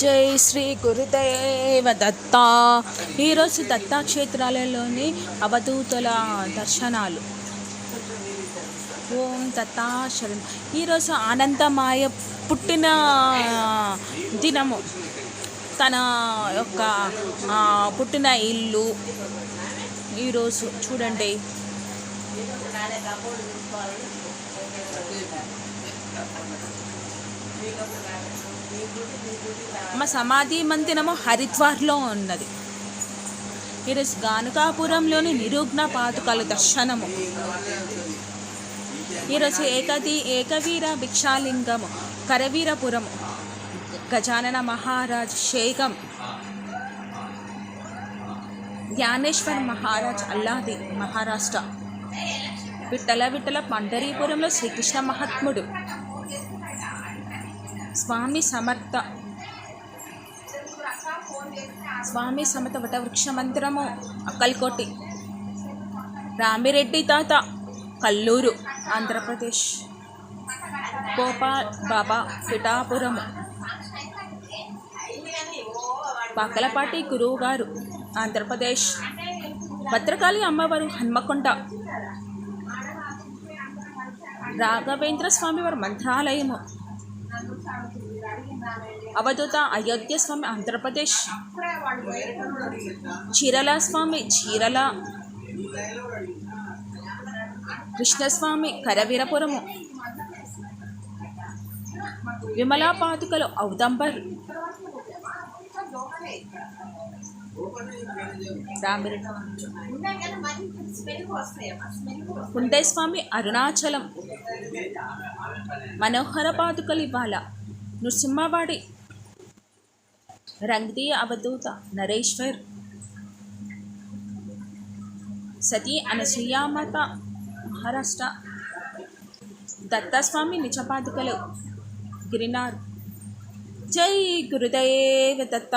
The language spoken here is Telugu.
జై శ్రీ గురుదేవ దత్త. ఈరోజు దత్తాక్షేత్రాలలోని అవధూతుల దర్శనాలు. ఓం దత్తాశరణ్ ఈరోజు ఆనందమాయ పుట్టిన దినము. తన యొక్క పుట్టిన ఇల్లు. ఈరోజు చూడండి. మా సమాధి మందిరము హరిద్వార్లో ఉన్నది. ఈరోజు గానుకాపురంలోని నిరుగ్న పాతుకల దర్శనము. ఈరోజు ఏకది ఏకవీర భిక్షాలింగము కరవీరపురము గజానన మహారాజ్ షేగం జ్ఞానేశ్వర్ మహారాజ్ అల్లాది మహారాష్ట్ర విట్టల విట్టల పండరీపురంలో శ్రీకృష్ణ మహాత్ముడు స్వామి సమర్థ. స్వామి సమత వటవృక్ష మందిరము అక్కల్కోటి. రామిరెడ్డి తాత కల్లూరు ఆంధ్రప్రదేశ్. గోపాల్ బాబా పిఠాపురము బాకలపాటి గురువు గారు ఆంధ్రప్రదేశ్. భద్రకాళి అమ్మవారు హన్మకొండ. రాఘవేంద్ర స్వామివారి మంత్రాలయము. అవధూత అయోధ్య స్వామి ఆంధ్రప్రదేశ్. చీరల స్వామి చీరల కృష్ణస్వామి కరవీరపురము. విమలా పాదుకలు ఔదంబర్. ఉంటాయి స్వామి అరుణాచలం. మనోహర పాదుకలు ఇవాళ నృసింహవాడి. రంగ్దీ అవధూత నరేశ్వర్. సతీ అనసూయామాత మహారాష్ట్ర. దత్తస్వామి నిజపాదుకలు. గిరినార్. జై గురుదేవ దత్త.